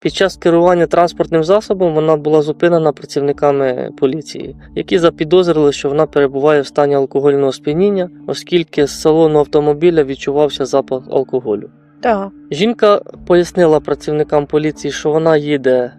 Під час керування транспортним засобом вона була зупинена працівниками поліції, які запідозрили, що вона перебуває в стані алкогольного сп'яніння, оскільки з салону автомобіля відчувався запах алкоголю. Так. Жінка пояснила працівникам поліції, що вона їде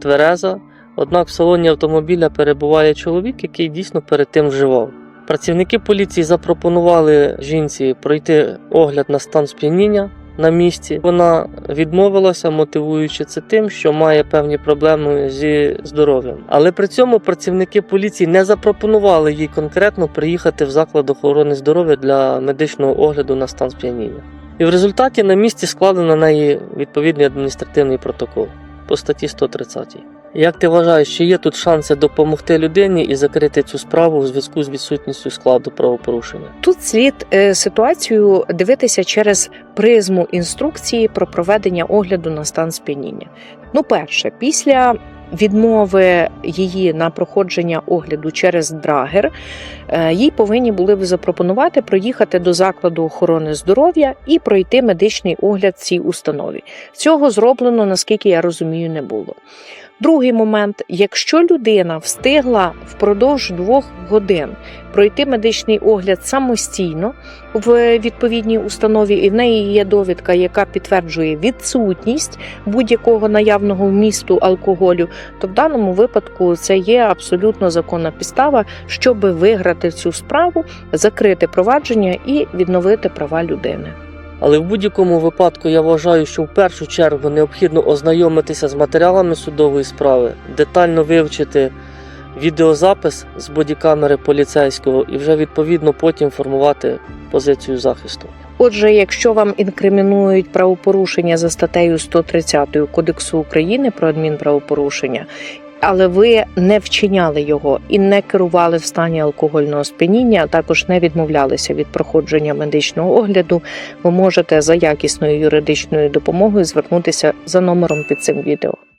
твереза, однак в салоні автомобіля перебуває чоловік, який дійсно перед тим вживав. Працівники поліції запропонували жінці пройти огляд на стан сп'яніння на місці. Вона відмовилася, мотивуючи це тим, що має певні проблеми зі здоров'ям. Але при цьому працівники поліції не запропонували їй конкретно приїхати в заклад охорони здоров'я для медичного огляду на стан сп'яніння. І в результаті на місці складено на неї відповідний адміністративний протокол по статті 130. Як ти вважаєш, чи є тут шанси допомогти людині і закрити цю справу у зв'язку з відсутністю складу правопорушення? Тут слід е, ситуацію дивитися через призму інструкції про проведення огляду на стан сп'яніння. Ну, перше, після відмови її на проходження огляду через драгер, їй повинні були б запропонувати проїхати до закладу охорони здоров'я і пройти медичний огляд в цій установі. Цього зроблено, наскільки я розумію, не було. Другий момент: якщо людина встигла впродовж двох годин пройти медичний огляд самостійно в відповідній установі, і в неї є довідка, яка підтверджує відсутність будь-якого наявного вмісту алкоголю, то в даному випадку це є абсолютно законна підстава, щоб виграти цю справу, закрити провадження і відновити права людини. Але в будь-якому випадку я вважаю, що в першу чергу необхідно ознайомитися з матеріалами судової справи, детально вивчити відеозапис з бодікамери поліцейського і вже відповідно потім формувати позицію захисту. Отже, якщо вам інкримінують правопорушення за статтею 130 Кодексу України про адмінправопорушення, але ви не вчиняли його і не керували в стані алкогольного сп'яніння, а також не відмовлялися від проходження медичного огляду, ви можете за якісною юридичною допомогою звернутися за номером під цим відео.